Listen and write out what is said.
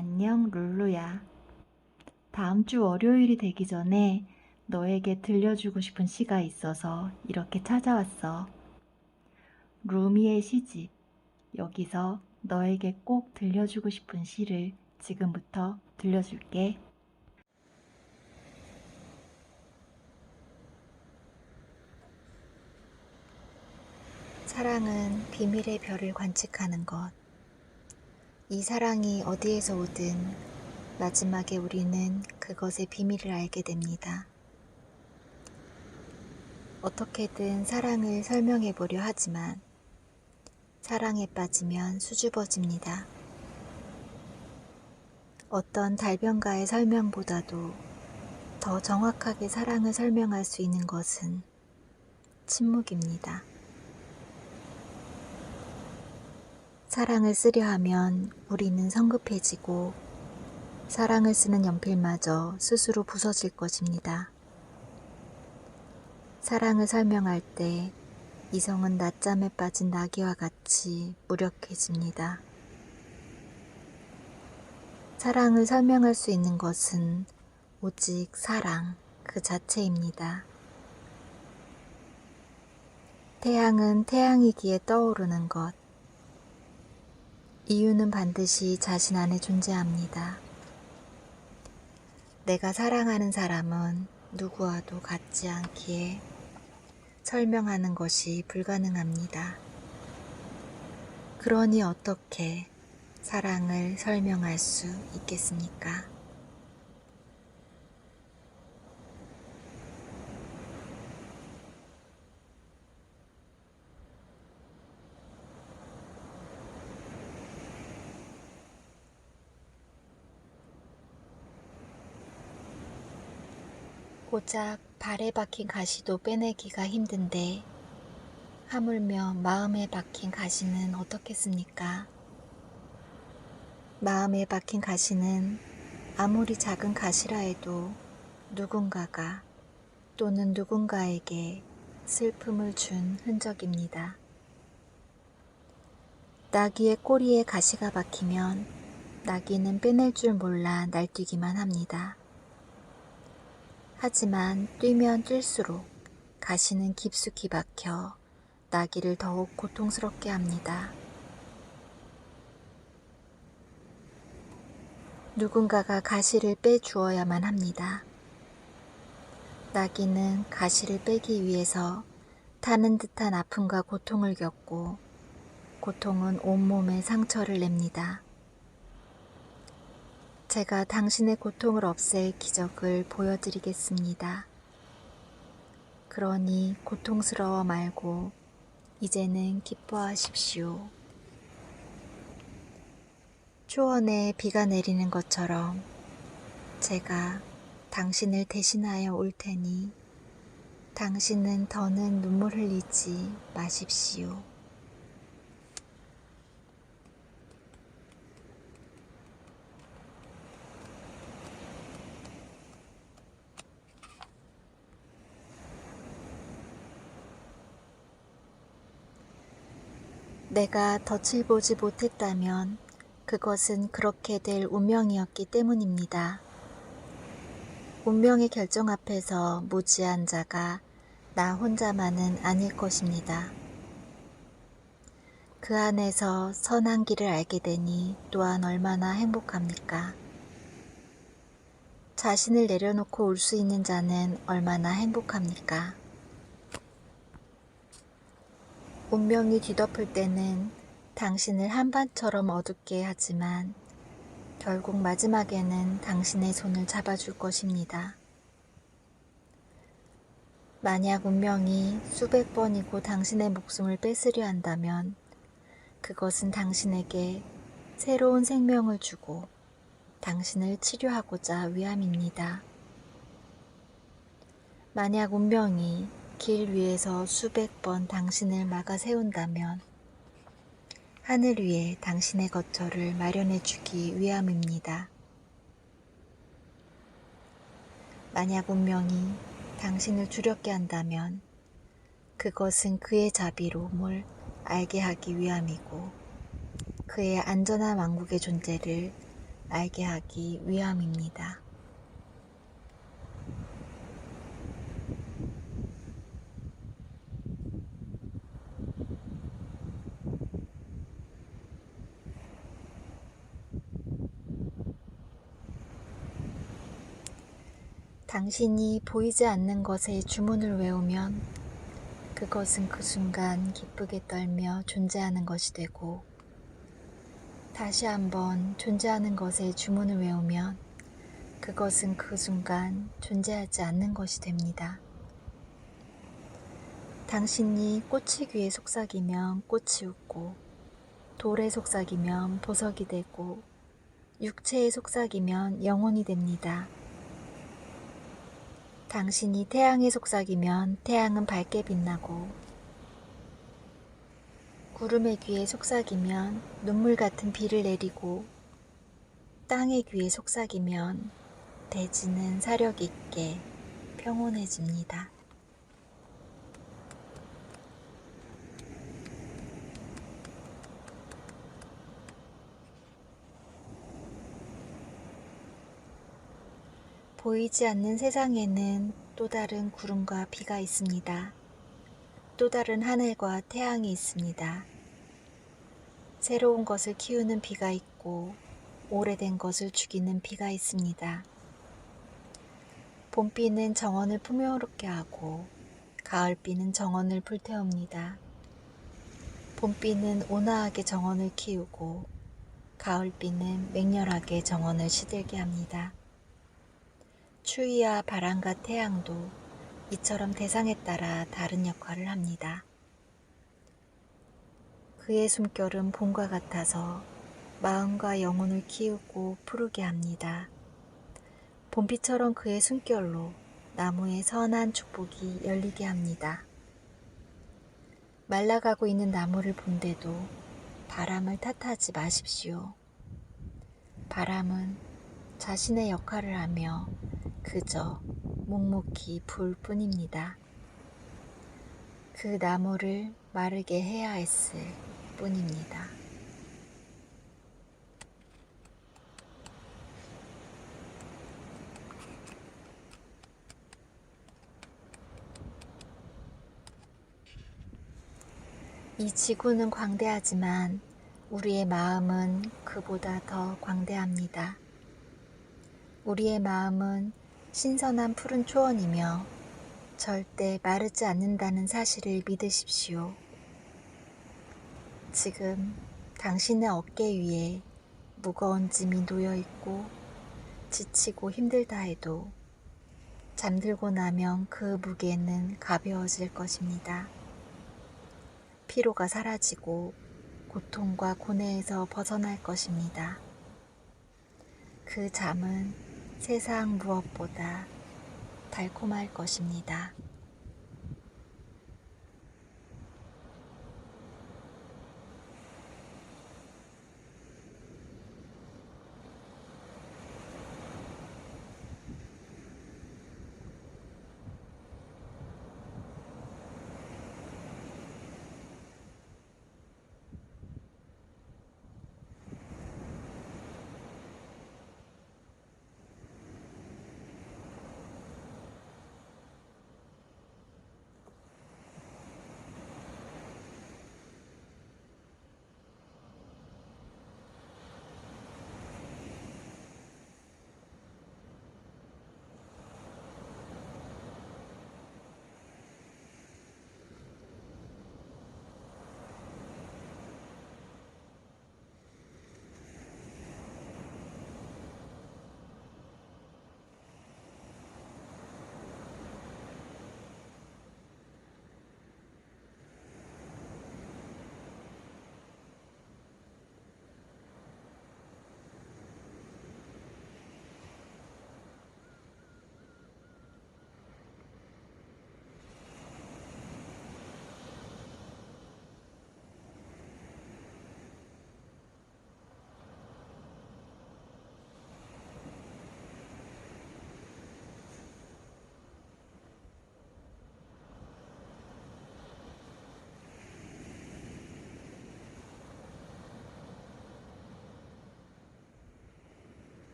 안녕, 룰루야. 다음 주 월요일이 되기 전에 너에게 들려주고 싶은 시가 있어서 이렇게 찾아왔어. 루미의 시집. 여기서 너에게 꼭 들려주고 싶은 시를 지금부터 들려줄게. 사랑은 비밀의 별을 관측하는 것. 이 사랑이 어디에서 오든 마지막에 우리는 그것의 비밀을 알게 됩니다. 어떻게든 사랑을 설명해 보려 하지만 사랑에 빠지면 수줍어집니다. 어떤 달변가의 설명보다도 더 정확하게 사랑을 설명할 수 있는 것은 침묵입니다. 사랑을 쓰려 하면 우리는 성급해지고 사랑을 쓰는 연필마저 스스로 부서질 것입니다. 사랑을 설명할 때 이성은 낮잠에 빠진 나귀와 같이 무력해집니다. 사랑을 설명할 수 있는 것은 오직 사랑 그 자체입니다. 태양은 태양이기에 떠오르는 것. 이유는 반드시 자신 안에 존재합니다. 내가 사랑하는 사람은 누구와도 같지 않기에 설명하는 것이 불가능합니다. 그러니 어떻게 사랑을 설명할 수 있겠습니까? 고작 발에 박힌 가시도 빼내기가 힘든데 하물며 마음에 박힌 가시는 어떻겠습니까? 마음에 박힌 가시는 아무리 작은 가시라 해도 누군가가 또는 누군가에게 슬픔을 준 흔적입니다. 나귀의 꼬리에 가시가 박히면 나귀는 빼낼 줄 몰라 날뛰기만 합니다. 하지만 뛰면 뛸수록 가시는 깊숙이 박혀 나귀를 더욱 고통스럽게 합니다. 누군가가 가시를 빼주어야만 합니다. 나귀는 가시를 빼기 위해서 타는 듯한 아픔과 고통을 겪고 고통은 온몸에 상처를 냅니다. 제가 당신의 고통을 없앨 기적을 보여드리겠습니다. 그러니 고통스러워 말고 이제는 기뻐하십시오. 초원에 비가 내리는 것처럼 제가 당신을 대신하여 올 테니 당신은 더는 눈물 흘리지 마십시오. 내가 덫을 보지 못했다면 그것은 그렇게 될 운명이었기 때문입니다. 운명의 결정 앞에서 무지한 자가 나 혼자만은 아닐 것입니다. 그 안에서 선한 길을 알게 되니 또한 얼마나 행복합니까? 자신을 내려놓고 올수 있는 자는 얼마나 행복합니까? 운명이 뒤덮을 때는 당신을 한반처럼 어둡게 하지만 결국 마지막에는 당신의 손을 잡아줄 것입니다. 만약 운명이 수백 번이고 당신의 목숨을 뺏으려 한다면 그것은 당신에게 새로운 생명을 주고 당신을 치료하고자 위함입니다. 만약 운명이 길 위에서 수백 번 당신을 막아 세운다면 하늘 위에 당신의 거처를 마련해 주기 위함입니다. 만약 운명이 당신을 두렵게 한다면 그것은 그의 자비로 뭘 알게 하기 위함이고 그의 안전한 왕국의 존재를 알게 하기 위함입니다. 당신이 보이지 않는 것에 주문을 외우면 그것은 그 순간 기쁘게 떨며 존재하는 것이 되고 다시 한번 존재하는 것에 주문을 외우면 그것은 그 순간 존재하지 않는 것이 됩니다. 당신이 꽃이 귀에 속삭이면 꽃이 웃고 돌에 속삭이면 보석이 되고 육체에 속삭이면 영혼이 됩니다. 당신이 태양에 속삭이면 태양은 밝게 빛나고 구름의 귀에 속삭이면 눈물 같은 비를 내리고 땅의 귀에 속삭이면 대지는 사력 있게 평온해집니다. 보이지 않는 세상에는 또 다른 구름과 비가 있습니다. 또 다른 하늘과 태양이 있습니다. 새로운 것을 키우는 비가 있고 오래된 것을 죽이는 비가 있습니다. 봄비는 정원을 풍요롭게 하고 가을비는 정원을 불태웁니다. 봄비는 온화하게 정원을 키우고 가을비는 맹렬하게 정원을 시들게 합니다. 추위와 바람과 태양도 이처럼 대상에 따라 다른 역할을 합니다. 그의 숨결은 봄과 같아서 마음과 영혼을 키우고 푸르게 합니다. 봄비처럼 그의 숨결로 나무의 선한 축복이 열리게 합니다. 말라가고 있는 나무를 본데도 바람을 탓하지 마십시오. 바람은 자신의 역할을 하며 그저 묵묵히 불 뿐입니다. 그 나무를 마르게 해야 했을 뿐입니다. 이 지구는 광대하지만 우리의 마음은 그보다 더 광대합니다. 우리의 마음은 신선한 푸른 초원이며 절대 마르지 않는다는 사실을 믿으십시오. 지금 당신의 어깨 위에 무거운 짐이 놓여 있고 지치고 힘들다 해도 잠들고 나면 그 무게는 가벼워질 것입니다. 피로가 사라지고 고통과 고뇌에서 벗어날 것입니다. 그 잠은 세상 무엇보다 달콤할 것입니다.